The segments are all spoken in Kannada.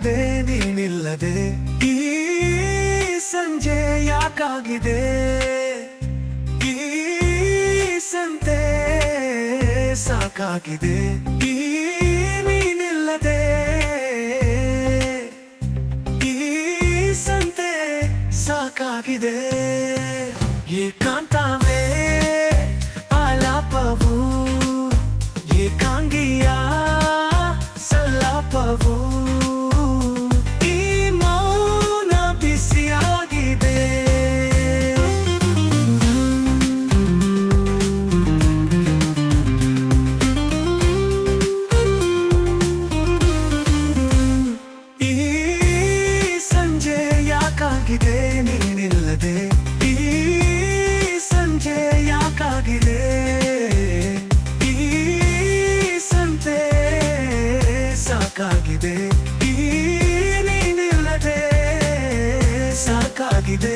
ಯಾಕಾಗಿದೆ ನೀನಿಲ್ಲದೆ. ಈ ಸಂಜೆ ಯಾಕಾಗಿದೆ? ಈ ಸಂತೆ ಸಾಕಾಗಿದೆ. ಈ ನೀನಿಲ್ಲದೆ. ಈ ಸಂತೆ ಸಾಕಾಗಿದೆ. ಯಾಕಾಗಿದೆ ನೀನಿಲ್ಲದೆ. ಈ ಸಂಜೆ ಯಾಕಾಗಿದೆ? ಈ ಸಂತೆ ಸಾಕಾಗಿದೆ. ಈ ನೀನಿಲ್ಲದೆ ಸಾಕಾಗಿದೆ.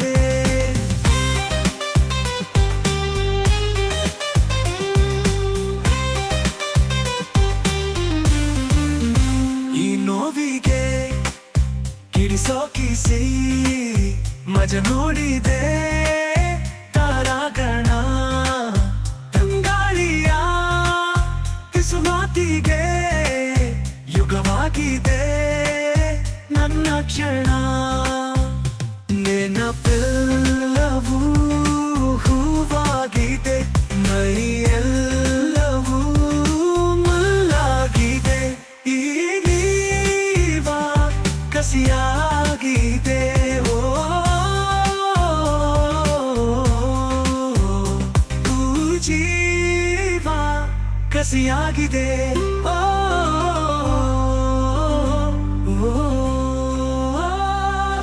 ಈ ನೋವಿಗೆ ಕಿಡಿಸೋ ಮಜ ನೋಡಿದೆ. ತಾರಾಗಣ ತಂಗಾಳಿಯ ಕಿಸುಮಾತಿಗೆ ಯುಗವಾಗಿದೆ. ನನ್ನ ಕ್ಷಣ.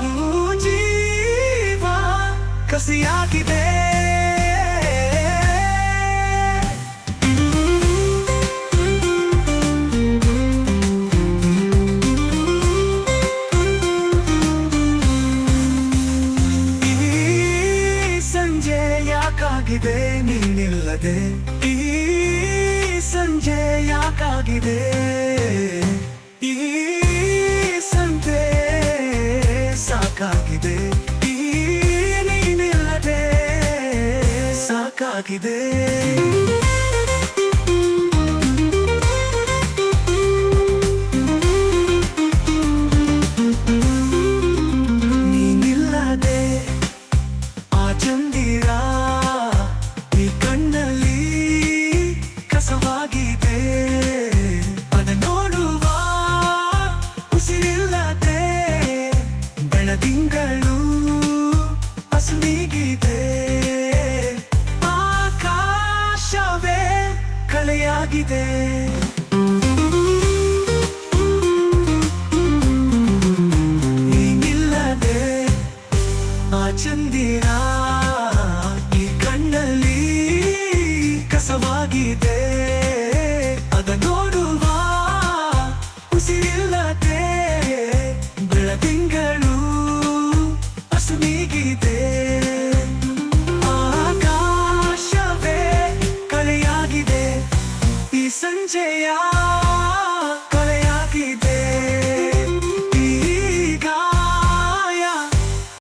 ಹೂ ಜೀವ ಕಸಿಯಾಗಿದೆ. ಸಂಜೆ ಯಾಕಾಗಿದೆ ನೀನಿಲ್ಲದೆ? ಈ ಸಂಜೆ ಯಾಕಾಗಿದೆ? ಈ ಸಂತೆ ಸಾಕಾಗಿದೆ. ಈ ನೀನಿಲ್ಲದೆ ಸಾಕಾಗಿದೆ. ಆಗಿದೆ. ಈಗಿಲ್ಲದೆ ಆ ಚಂದಿನ ಈ ಕಣ್ಣಲ್ಲಿ ಕಸವಾಗಿದೆ. ಅದ ನೋಡುವ ಉಸಿರಿಲ್ಲದೆ ಬೆಳದಿಂಗಳು ಅಸುನೀಗಿದೆ 怎解药。